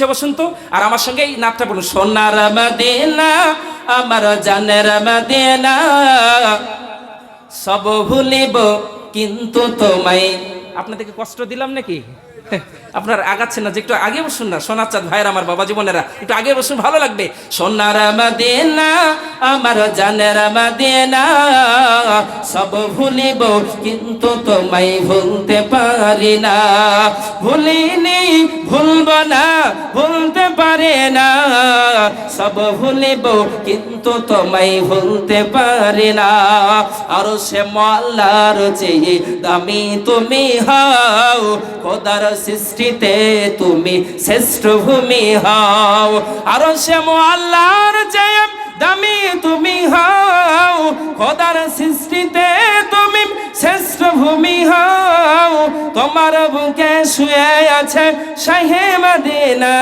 সে বসন্ত, আর আমার সঙ্গে এই নাথটা বলুন। সোনার মদিনা, আমার জানের মদিনা, সব ভুলিব কিন্তু তোমায়। আপনাদেরকে কষ্ট দিলাম নাকি? আপনার আগাচ্ছেন না যে একটু আগে বসুন না। সোনার চাঁদ ভাইয়ের আমার বাবা জীবনেরা, একটু আগে বসুন, ভালো লাগবে। সোনার মদিনা, আমার জানের মদিনা, সব ভুলিব, কিন্তু তোমায় ভুলতে পারি না। ভুলিনি, ভুলব না, ভুলতে পারে না। সব ভুলিব, কিন্তু তোমায় ভুলতে পারি না। আর সে মল্লার চেয়ে দামি তুমি হও, খোদার সৃষ্টিতে তুমি শ্রেষ্ঠ ভূমি হও। আর সে আল্লাহর চেয়ে দামি তুমি হও, খোদার সৃষ্টিতে তুমি শ্রেষ্ঠ ভূমি হও। তোমার বুকে শুয়ে আছে শাহে মদিনা,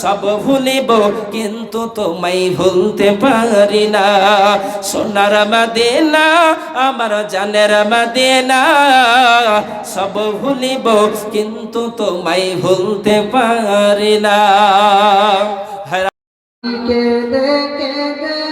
সব ভুলিব কিন্তু তোমায় ভুলতে পারি না। সোনার মদিনা, আমার জানের মদিনা, সব ভুলিব কিন্তু তোমায় ভুলতে পারি না। কেঁদে কেঁদে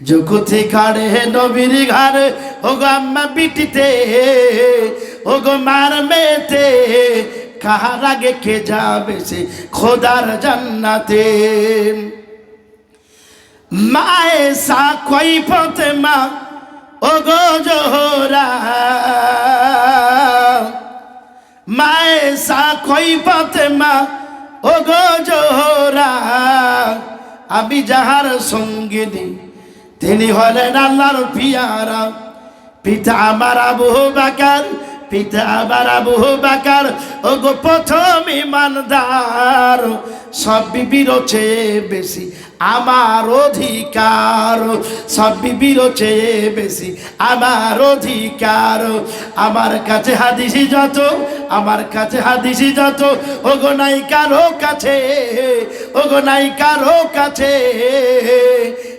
জগতে কাড়ে নবীর ঘরে ও গো আম্মা বিটিতে ও গো মার মেতে কাহার আগে কে যাবে সে খোদার জান্নাতে? মায়ে সা কই পথে মা ও গো জোহরা। মায়ে সা কই পথে মা ও গো জোহরা। আমি যাহার সঙ্গিনী তিনি হলেন আল্লাহর পিয়ারা। পিতা আমার আবু বাকার, পিতা আমার আবু বাকার। ও গো প্রথম ইমানদার, সব বিবির চেয়ে বেশি আমার অধিকার। সব বিবির চেয়ে বেশি আমার অধিকার। আমার কাছে হাদিসি যত, আমার কাছে হাদিসি যত। ও গো নাই কারও কাছে ও গো নাই কারও কাছে।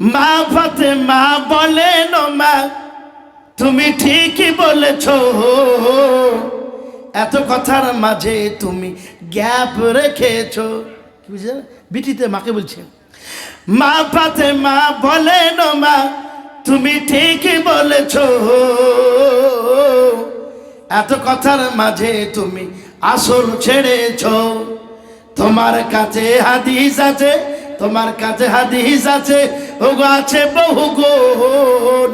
মা ফাতেমা বলেন মা, তুমি ঠিকই বলেছ। এত কথার মাঝে তুমি গ্যাপ রেখেছ। কি বুঝলে? বিটিতে মাকে বলছে, মা ফাতে মা বলেন মা, তুমি ঠিকই বলেছ। এত কথার মাঝে তুমি আসল ছেড়েছ। তোমার কাছে হাদিস আছে, তোমার কাছে হাদিস আছে ওগো আছে, বহু গুণ।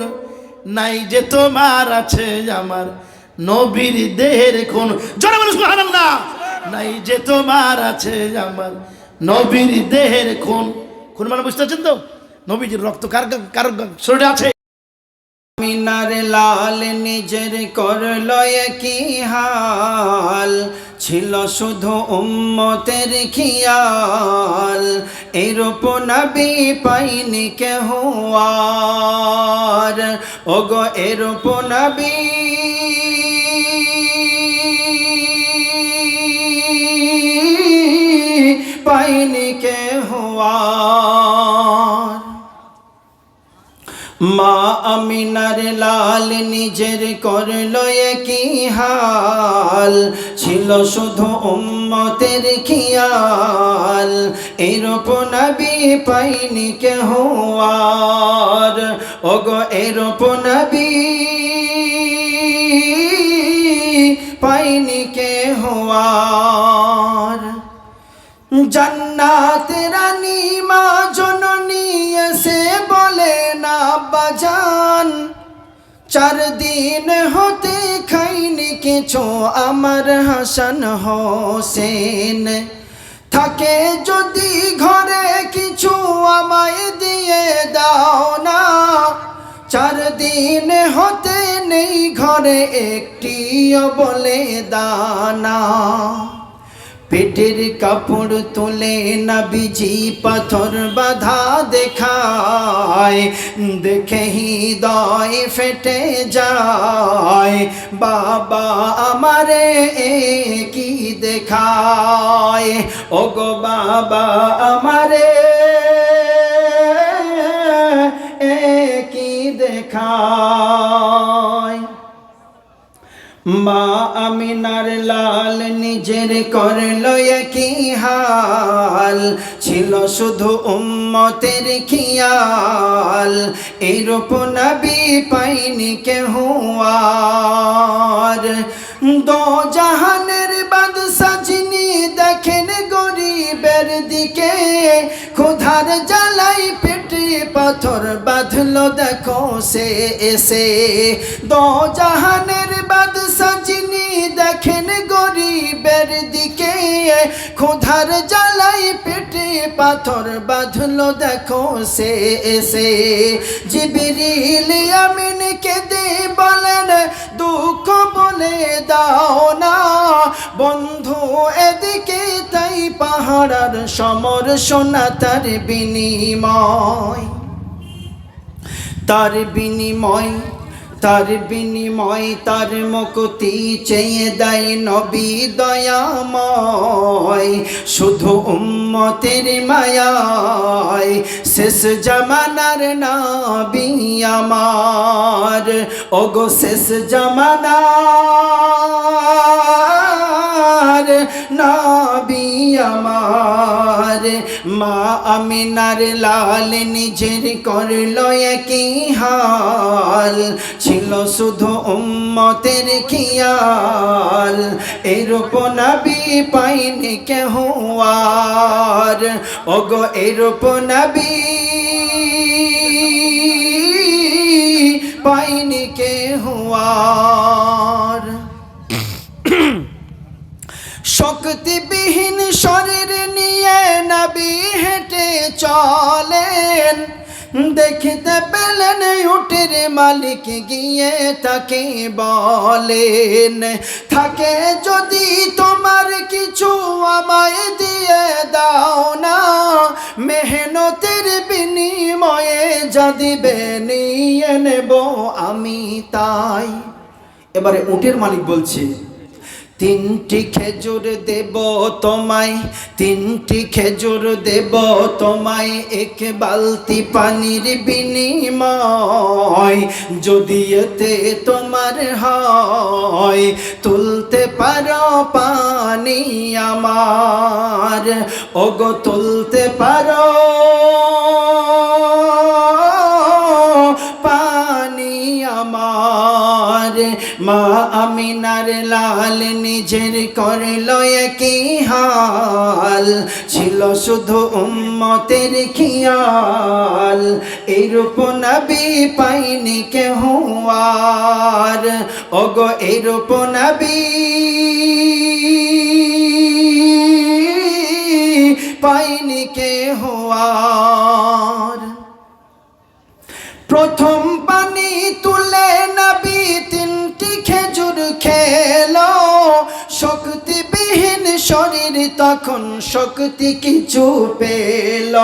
নাই যে তোমার আছে আমার নবীর দেহের কোন জোরে বলো সুবহানাল্লাহ। নাই যে তোমার আছে আমার নবীর দেহের কোন কোন মানে বুঝতে পারছেন তো? নবীজির রক্ত কার কার শরীরে আছে? মিনার লাল নিজের করল কি হাল। ছিল শুধু উম্মতের খিয়াল, এরূপ নবী পাইনি কেহ আর। ওগো, এরূপ নবী। পাইনি কেহ আর। মা আমিনার লাল নিজের করল কি হাল। ছিল শুধু উম্মতের খিয়াল। এরূপ নবী পাইনি কেহ আর। ওগো এরূপ নবী পাইনি কেহ আর। জান্নাত রানী মা জননী এসে বলে, না বাজান চার দিন হতে খাইনি কিছু। আমার হাসান হোসেন থাকে যদি ঘরে কিছু আমায় দিয়ে দাও না। চার দিন হতে নেই ঘরে একটিও বলে দানা পেটের কাপড় তুলে নবীজি পাথর বাধা দেখায়। দেখে হৃদয় ফেটে যায়। বাবা আমারে কি দেখায়। ও গো বাবা আমারে কি দেখায়। মা আমিনার লাল নিজের করল কি হাল? ছিল শুধু উম্মতের খিয়াল। এরূপ নবী পাইনি কেহ আর। দো জাহানের বাদ সাজিনি দেখেন গরিবের দিকে, ক্ষুধার জ্বালাই পেটে পাথর বাঁধলো দেখো সে এসে। দো জাহানের বাদ সাজিনি ক্ষুধার জ্বালাই পেটে পাথর বাঁধলো, দেখো সে এসে। জিবিরিল আমিন বলেন, দুঃখ বলে দাও না। বন্ধু, এদিকে তাই পাহাড়ার সমর সোনা তার বিনিময়। তার বিনিময় তার বিনিময় তার মুক্তি চেয়ে দেয় নবী দয়াময়। শুধু উম্মতের মায়ায় শেষ জামানার নবী আমার। ওগো শেষ জামানার নবী আমার। মা আমিনার লাল নিজের করল কি হাল। ছিল শুধু উম্মতের খিয়াল। এরূপ নবী পাইনি কেহ আর। ওগো, এরূপ নবী পাইনি কেহ আর। শক্তিবিহীন শরীর নিয়ে নবী হেঁটে চলেন। দেখিতে পেলেন উঠের মালিক গিয়ে তাকে বলেন, থাকে যদি তোমার কিছু আমায় দিয়ে দাও না, মেহনতের বিনিময়ে যা দিবে নিয়ে নেব আমি তাই। এবারে উটের মালিক বলছে তিনটি খেজুর দেব তোমায়, তিনটি খেজুর দেব তোমায়, এক বালতি পানির বিনিময়। যদি এতে তোমার হয়, তুলতে পারো পানি আমার। ওগো, তুলতে পারো। আমার মা আমিনার লাল নিজের করল কি হাল। ছিল শুধু উম্মতের খিয়াল। এই রূপ নবী পাইনি কে হুয়ার ওগো এই রূপ নবী পাইনি কে হুয়ার শরীর তখন শক্তি কিছু পেল।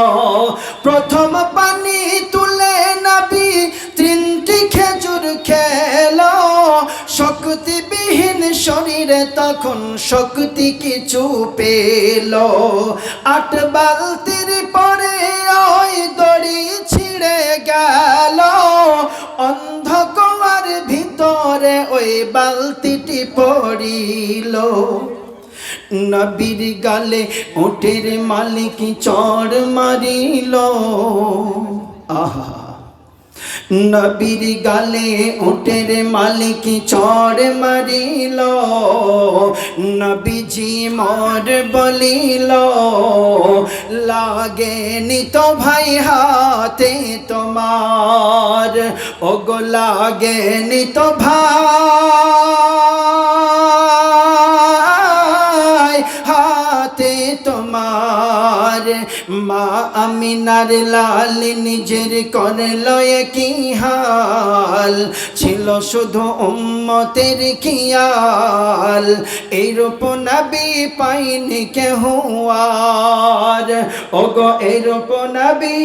প্রথম পানি তুলে নাবি, তিনটি খেজুর খেলো। শক্তিবিহীন শরীরে তখন শক্তি কিছু পেল। আট বালতির পরে ওই দড়ি ছিঁড়ে গেল। অন্ধকার ভিতরে ওই বালতিটি পড়িল। নবীর গালে ওটের মালিক চড় মারিল। আহা। নবীর গালে উটের মালিক চড় মারিল। নবীজি মর বলিল, লাগে নিত ভাই হাতে তোমার। ওগো, লাগে নিত ভাই মা আমিনার লাল নিজের করল কি হাল? ছিল শুধু উম্মতের খিয়াল এই রূপ নবী পাইনি কে হুয়ার ওগো এই রূপ নবী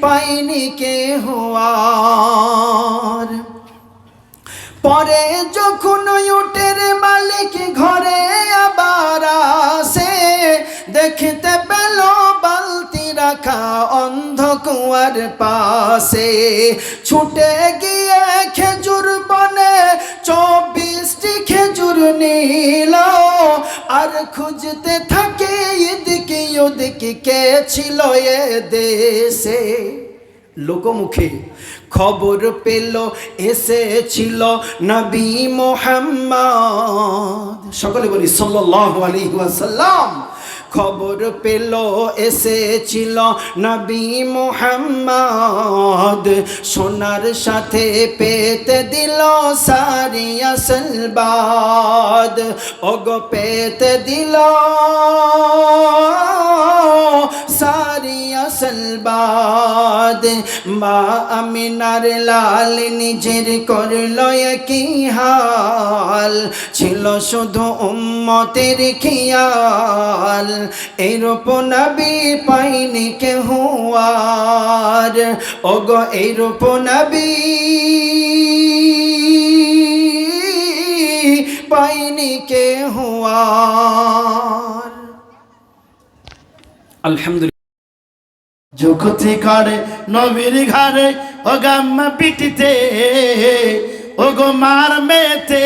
পাইনি কে হুয়ার পরে যখন উটের মালিক ঘরে কুয়ার পাশে ছুটে গিয়ে খেজুর বনে, চব্বিশটি খেজুর নিল। আর খুঁজতে থাকে এদিকে ওদিকে কে ছিল এ দেশে। লোকমুখে খবর পেল, এসেছিল নবী মোহাম্মদ। সকলে বলি, সাল্লাল্লাহু আলাইহি ওয়াসাল্লাম। খবর পেল, এসেছিল নবী মোহাম্মদ। সোনার সাথে পেতে দিল সারি আসলবাদ ওগো পেতে দিল সারি আসলবাদ মা আমিনার লাল নিজের করল কি হাল। ছিল শুধু উম্মতের খিয়াল। এই রূপ নবী পাইনি কে হুয়ার ওগো এই রূপ নবী পাইনি কে হুয়ার আলহামদুলিল্লাহ। যুগতি করে নবীর ঘরে ও গাম্মা পিটিতে ও গো মার মেতে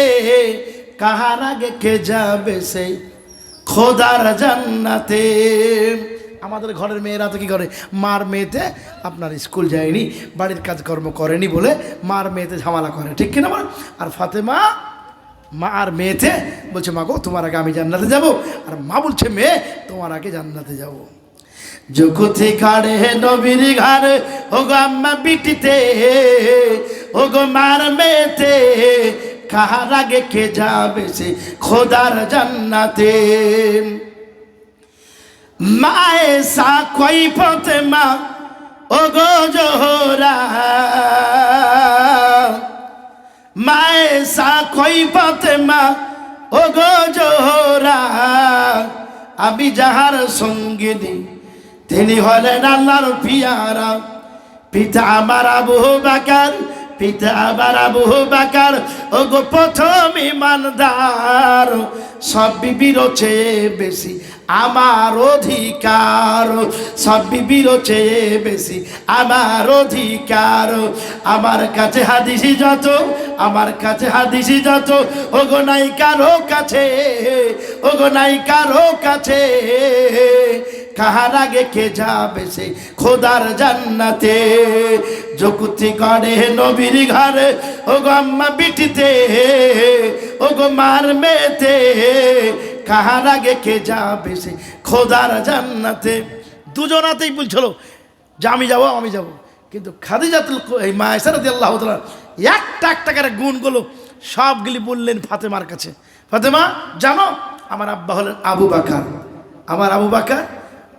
কাহার আগে কে যাবে সেই খোদার জান্নাতে। আমাদের ঘরের মেয়েরা তো কি করে? মার মেয়েতে আপনার স্কুল যায়নি, বাড়ির কাজকর্ম করেনি বলে মার মেয়েতে ঝামেলা করে, ঠিক কিনা বল? আর ফাতেমা মা আর মেয়েতে বলছে, মা গো, তোমার আগে আমি জান্নাতে যাব, আর মা বলছে, মেয়ে, তোমার আগে জান্নাতে যাব। জগতে ঘাড়ে নবীর ঘাড়ে ও গো আম্মা বিটিতে ও গো মার মেতে কাহার আগে কে যাবে সে? খোদার জান্নাতে। মায়ে সা কই পথে মা? ও গো জোহরা। মায়ে সা কই পথে মা? ও গো জোহরা। আমি যাহার সঙ্গিনী, তিনি হলেন আল্লাহর পিয়ারা। পিতা আমার আবু বাকার পিতা আবার আবু বাকার ও গো প্রথম ইমানদার সব বিবির চেয়ে বেশি, আমার অধিকার। সব বিবির চেয়ে বেশি, আমার অধিকার। আমার কাছে হাদিসি যত, আমার কাছে হাদিসি যত ও গো নাই কারও কাছে ও গো নাই কারও কাছে। কাহার আগে কে যাবে সে? খোদার জান্নাতে। যকুতি করে নবীর ঘরে ও গো আম্মা বিটিতে ও গো মার মেতে কাহার আগে কে যাবে সে? খোদার জান্নাতে। দুজনাতেই বলছিল যে আমি যাব, আমি যাব। কিন্তু খাদিজাতুল এই মা এসারাদি আল্লাহ একটা একটা করে গুণগুলো সবগুলি বললেন ফাতেমার কাছে, ফাতেমা, জানো, আমার আব্বা হলেন আবু বাকার। আমার আবু বাকার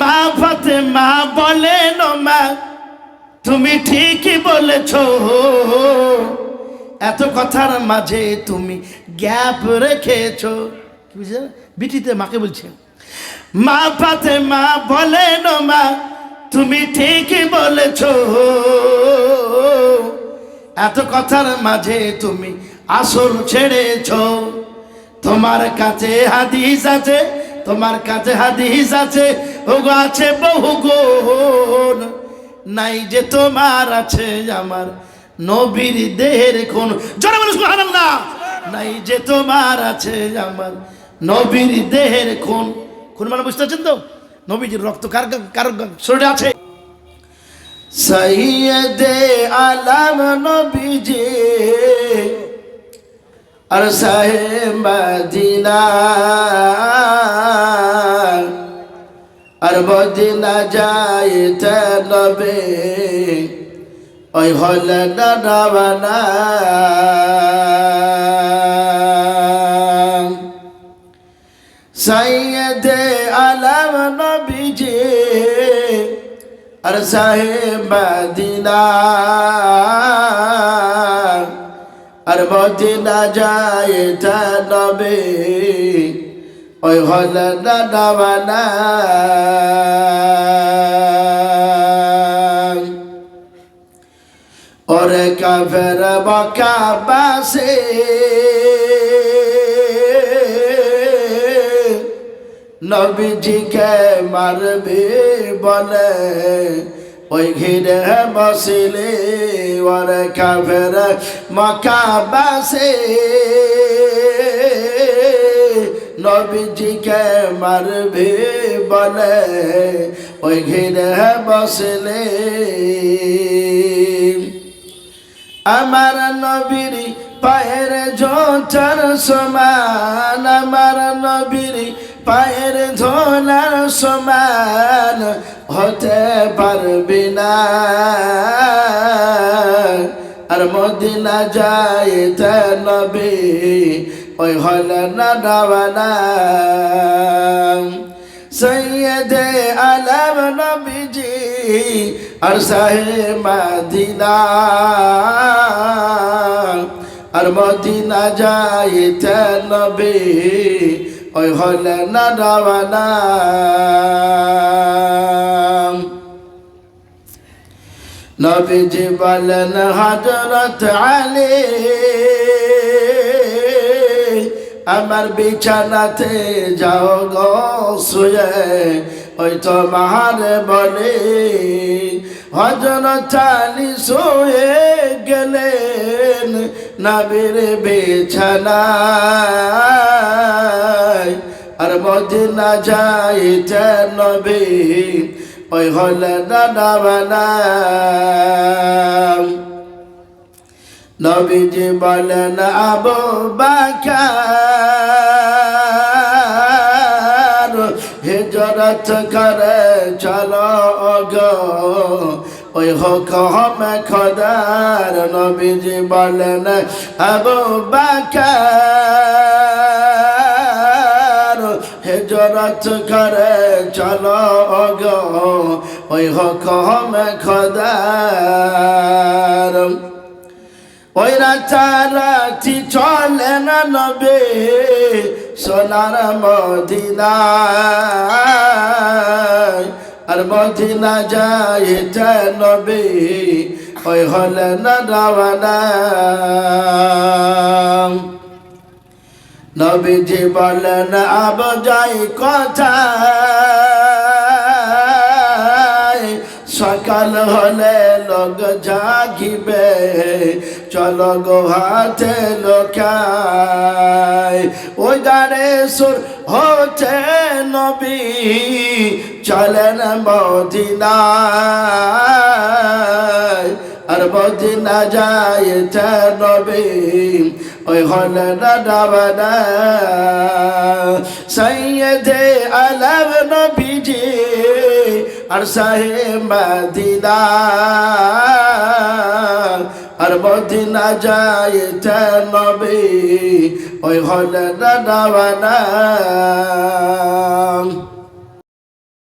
মা ফাতেমা বলেন মা, তুমি ঠিকই বলেছ। এত কথার মাঝে তুমি গ্যাপ রেখেছ। বুঝলেন বিটিতে মাকে বলছে, মা পাতে মা বলেন মা, তুমি ঠিকই বলেছ। এত কথার মাঝে তুমি আসল ছেড়েছ। তোমার কাছে হাদিস আছে, তোমার কাছে হাদিস আছে ওগো আছে বহু গুণ। নাই যে তোমার আছে আমার নবীর দেহের কোন বলো সুবহানাল্লাহ। নাই যে তোমার আছে আমার নবীর দেহের কোন কোন মানে বুঝতে পারছেন তো? নবীজির রক্ত কার কার শরীরে আছে? সৈয়দে আলম নবীজি আর সাহেব মদিনা। আর মদিনা যাইতে নবে। ওই হলে নানা সৈয়দে আলম নবীজি আর সাহেব মদিনা। আর মদিনা যায় তা নবে। ওই হল নানা ওরে কাফের বকা বাসে। নবীজিকে মারবে বলে, ওই ঘিরে বসিলে ওরে কাফের মকা নবীজিকে মারবে বলে, ওই ঘিরে বসলে। আমার নবীর পায়ের জোচার সমান, আমার নবীর পায়ের ধোলার সমান, হতে পারবি না। আর মদিনা যায় নবী ওই হল না সৈয়দে আলম নবীজি আর সাহে আর মদিনা যাইতে নবী, ওই হলে না নবীজি বলেন হজরত আলী আমার বিছানাতে যাও গো, শুয়ে। ওই তো মাহারে বলে হজরত আলী শুয়ে গেলেন নবীর বিছানায়। আর মদিনা যাইতে নবী, ওই হলে দাদা বানা নবীজি বলেন, আবু বাকার, হিজরত করে চলো গো। ওই হকম খদার নবীজি বলেন, আবু বাকার, হেজরত করে চলো গো। ওই হকম খদার ওই রাতারাতি চলে না নবে, সোনার মদিনায়। আর মদিনা যায় নবে, ওই হলে না রাওয়ানা নবীজি বলেন, আব যাই কথা সকাল হলে লোক জাগিবে চল গো হাতে লোকায় ওই গাড়ে সুর হচ্ছে নবী চলেন মদিনায় আর মদিনা যায় নবী ওই হলে না ডাবানা সৈয়দে আলম নবীজি আর সাহে মদিনা আর মদিনা যায় নবী ওই হলে দাদা ডাবানা